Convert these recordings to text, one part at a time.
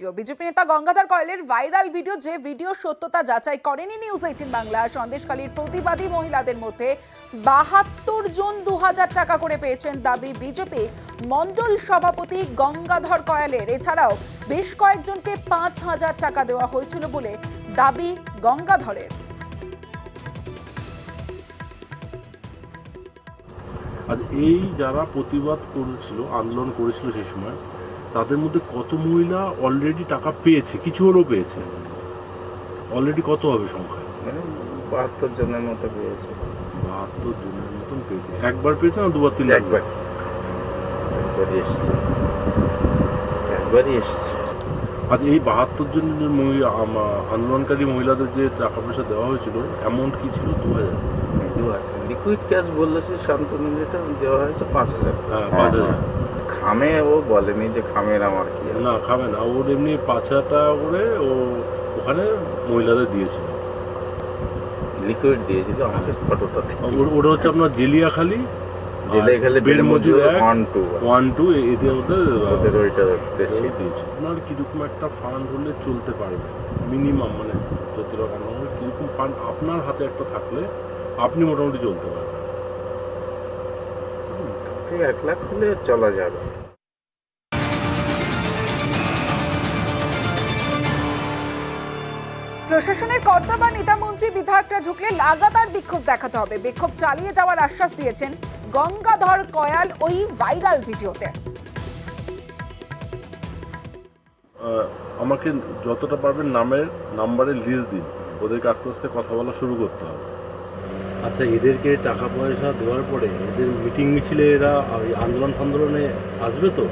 Video BJP নেতা গঙ্গাধর কয়েলের viral video যে ভিডিও সত্যতা যাচাই করেনি নিউজ এইটিন বাংলা সন্দেশখালীর প্রতিবাদী মহিলাদের মধ্যে বাহাত্তর জন দু হাজার টাকা করে পেয়েছেন দাবি বিজেপি মন্ডল সভাপতি গঙ্গাধর কয়ালের। এছাড়াও বেশ কয়েকজনকে পাঁচ হাজার টাকা দেওয়া হয়েছিল বলে দাবি গঙ্গাধরের। আর এই যারা প্রতিবাদ করেছিল, আন্দোলন করেছিল সেই সময় তাদের মধ্যে কত মহিলা অলরেডি টাকা পেয়েছে? কিছু হলেও পেয়েছে। অলরেডি কত হবে সংখ্যা? বাহাত্তর জনের মতো পেয়েছে। বাহাত্তর জনের মতন পেয়েছে। একবার পেয়েছে না দুবার তিনবার? একবার। একবারই এসছে। একবারই এসছে। আজ এই বাহাত্তর জন আন্দোলনকারী মহিলাদের যে টাকা পয়সা দেওয়া হয়েছিল অ্যামাউন্ট কি ছিল? দু হাজার? দু হাজার। লিকুইড ক্যাশ বললেছে শান্তনু যেটা দেওয়া হয়েছে পাঁচ হাজার। হ্যাঁ পাঁচ হাজার। খামে ও বলেনি যে খামের আমার কি না খাবে না ওর এমনি পাঁচ হাজার টাকা করে ও ওখানে মহিলাদের দিয়েছিল। লিকুইড দিয়েছিল আমাকে ফটোটা ওটা হচ্ছে আপনার জেলিয়াখালি জেলে বেড বেড মজুর মজুর ওয়ান টু ওয়ান টু এদের ওদের ওদের ওইটা দিয়েছে আপনার কীরকম একটা ফান্ড হলে চলতে পারবে? মিনিমাম মানে যত কীরকম ফান্ড আপনার হাতে একটা থাকলে আপনি মোটামুটি চলতে পারবেন। এক লাখ হলে চলা যাবে। প্রশাসনের কর্তা বা নেতা মন্ত্রী বিধায়করা ঢুকলে লাগাতার বিক্ষোভ দেখাতে হবে। বিক্ষোভ চালিয়ে যাওয়ার আশ্বাস দিয়েছেন গঙ্গাধর কয়াল ওই ভাইরাল ভিডিওতে। আহ, আমাকে যতটা পারবেন নামের নাম্বারের লিস্ট দিন। ওদেরকে আস্তে আস্তে কথা বলা শুরু করতে হবে। আচ্ছা এদেরকে টাকা পয়সা দেওয়ার পরে এদের মিটিং মিছিলে এরা ওই আন্দোলন ফান্দোলনে আসবে তো?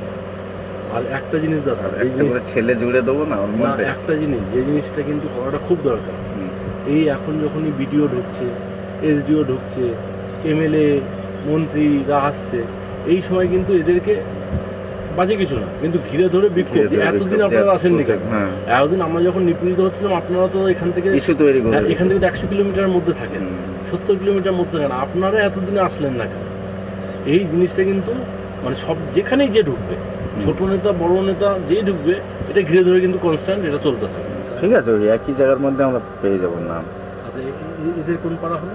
আর একটা জিনিস দাদা একটা করে ছেলে জুড়ে দেবো না ওর মধ্যে। একটা জিনিস যে জিনিসটা কিন্তু করাটা খুব দরকার। এই এখন যখনই বিডিও ঢুকছে এসডিও ঢুকছে এমএলএ মন্ত্রীরা আসছে এই সময় কিন্তু এদেরকে বাজে কিছু না কিন্তু ঘিরে ধরে বিক্ষোভ। এতদিন আপনারা আসেননি কেন? হ্যাঁ। এতদিন আমরা যখন নিপীড়িত হচ্ছিলাম আপনারা তো এখান থেকে ইস্যু তৈরি করে হ্যাঁ, এখান থেকে একশো কিলোমিটার মধ্যে থাকেন সত্তর কিলোমিটার মধ্যে থাকেন। আপনারা এতদিনে আসলেন না কেন? এই জিনিসটা কিন্তু মানে সব যেখানেই যে ঢুকবে ছোট নেতা বড় নেতা যে ঢুকবে এটা ঘিরে ধরে কিন্তু কনস্ট্যান্ট এটা চলতে থাকে। ঠিক আছে ওই একই জায়গার মধ্যে আমরা পেয়ে যাব নাম। আচ্ছা এদের কোন পাড়া হলো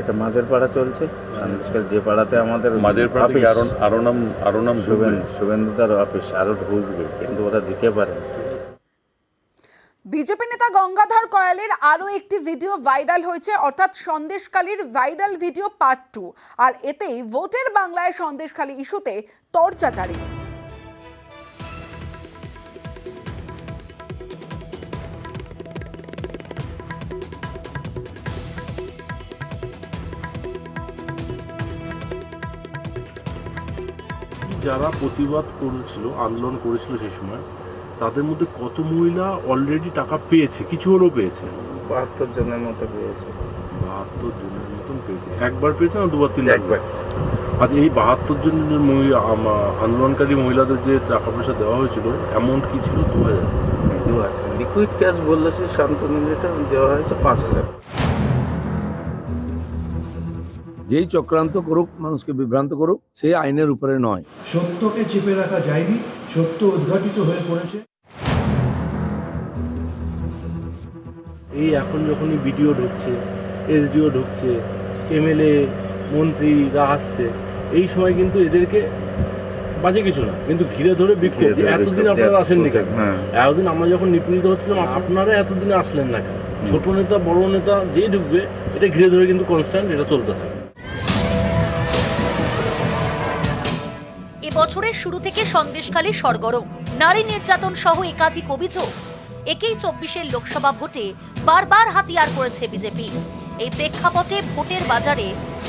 এটা মাঝের পাড়া চলছে। আজকাল যে পাড়াতে আমাদের মাঝের পাড়া আরও আরও নাম আরও নাম ঢুকবে। শুভেন্দু শুভেন্দুদার অফিস আরও ঢুকবে কিন্তু ওরা দিতে পারে বিজেপি নেতা গঙ্গাধর কয়ালের আরও একটি ভিডিও ভাইরাল হয়েছে অর্থাৎ সন্দেশখালীর ভাইরাল ভিডিও পার্ট টু। আর এতেই ভোটের বাংলায় সন্দেশখালী ইস্যুতে তর্চা জারি যারা প্রতিবাদ করেছিল আন্দোলন করেছিল সেই সময় তাদের মধ্যে কত মহিলা অলরেডি টাকা পেয়েছে? কিছু হলেও পেয়েছে। বাহাত্তর জনের মতো পেয়েছে। বাহাত্তর জনের মতন পেয়েছে। একবার পেয়েছে না দুবার তিনবার? একবার। আজ এই বাহাত্তর জন মহিলা আন্দোলনকারী মহিলাদের যে টাকা পয়সা দেওয়া হয়েছিল অ্যামাউন্ট কি ছিল? দু হাজার? দু হাজার। লিকুইড ক্যাশ বললেছে শান্তনু যেটা দেওয়া হয়েছে পাঁচ হাজার। যেই চক্রান্ত করুক মানুষকে বিভ্রান্ত করুক সে আইনের উপরে নয়। সত্যকে চেপে রাখা যায়নি সত্য উদ্ঘাটিত হয়ে পড়েছে। এই এখন যখনই বিডিও ঢুকছে এসডিও ঢুকছে এমএলএ মন্ত্রীরা আসছে এই সময় কিন্তু এদেরকে বাজে কিছু না। কিন্তু ঘিরে ধরে বিক্ষোভ এতদিন আপনারা আসেননি কেন? হ্যাঁ। এতদিন আমরা যখন নিপীড়িত হচ্ছিলাম আপনারা এতদিনে আসলেন না কেন? ছোট নেতা বড় নেতা যেই ঢুকবে এটা ঘিরে ধরে কিন্তু কনস্ট্যান্ট এটা চলতে থাকে। এবছরের শুরু থেকে সন্দেশখালী সরগরম। নারী নির্যাতন সহ একাধিক অভিযোগ। একেই চব্বিশের লোকসভা ভোটে বারবার হাতিয়ার করেছে বিজেপি। এই প্রেক্ষাপটে ভোটের বাজারে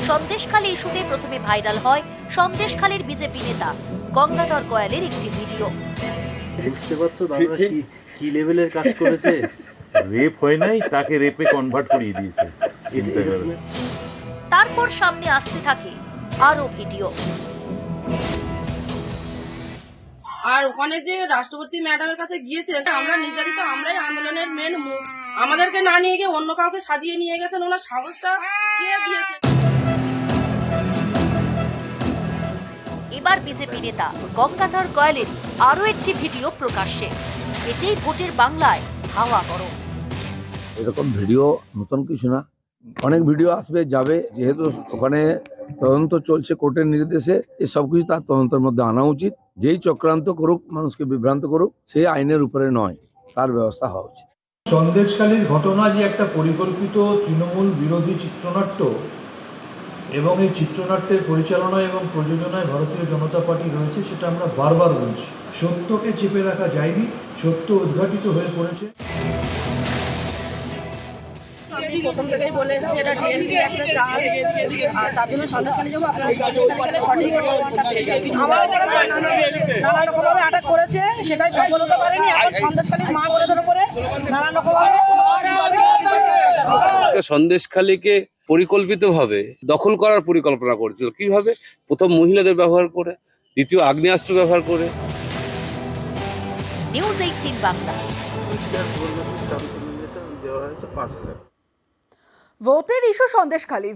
সন্দেশখালী ইস্যুতে প্রথমে ভাইরাল হয় সন্দেশখালীর বিজেপি নেতা গঙ্গাধর কয়ালের একটি ভিডিও। বুঝতে পারছ দাদা কি কি লেভেলের কাজ করেছে? রেপ হয় নাই তাকে রেপে কনভার্ট করিয়ে দিয়েছে। চিন্তা তারপর সামনে আসতে থাকে আরও ভিডিও। আর ওখানে যে রাষ্ট্রপতি ম্যাডামের কাছে গিয়েছে আমরা নির্যাতিত আমরাই আন্দোলনের মেন মুখ। আমাদেরকে না নিয়ে গিয়ে অন্য কাউকে সাজিয়ে নিয়ে গেছেন ওনার সাহসটা কে দিয়েছে? এবার বিজেপি নেতা গঙ্গাধর কয়ালের আরও একটি ভিডিও প্রকাশ্যে। এতেই ভোটের বাংলায় হাওয়া গরম। এরকম ভিডিও নতুন কিছু না। অনেক ভিডিও আসবে, যাবে। যেহেতু ওখানে তদন্ত চলছে, কোর্টের নির্দেশে। এই সব কিছু তার তদন্তের মধ্যে আনা উচিত। যেই চক্রান্ত করুক, মানুষকে বিভ্রান্ত করুক, সে আইনের উপরে নয়, তার ব্যবস্থা হওয়া উচিত। সন্দেশকালীর ঘটনা যে একটা পরিকল্পিত তৃণমূল বিরোধী চিত্রনাট্য এবং এই চিত্রনাট্যের পরিচালনা এবং প্রযোজনায় ভারতীয় জনতা পার্টি রয়েছে, সেটা আমরা বারবার বলছি। সত্যকে চেপে রাখা যায়নি, সত্য উদ্ঘাটিত হয়ে পড়েছে। প্রথম থেকেই বলে এসেছি এটা ডিএনসি একটা চাল। আর তার জন্য সন্দেশখালী যাব আপনারা সন্দেশখালী গেলে সঠিক খবরটা আমার উপরে নানা নানা রকমভাবে আটাক করেছে সেটাই সফল হতে পারেনি এখন সন্দেশখালীর মা বোনেদের উপরে নানা রকমভাবে সন্দেশখালীকে পরিকল্পিতভাবে দখল করার পরিকল্পনা করেছিল। কীভাবে? প্রথম মহিলাদের ব্যবহার করে দ্বিতীয় আগ্নেয়াস্ত্র ব্যবহার করে। News eighteen Bangla. দেওয়া হয়েছে পাঁচ হাজার। ভোটের ইস্যু সন্দেশখালী।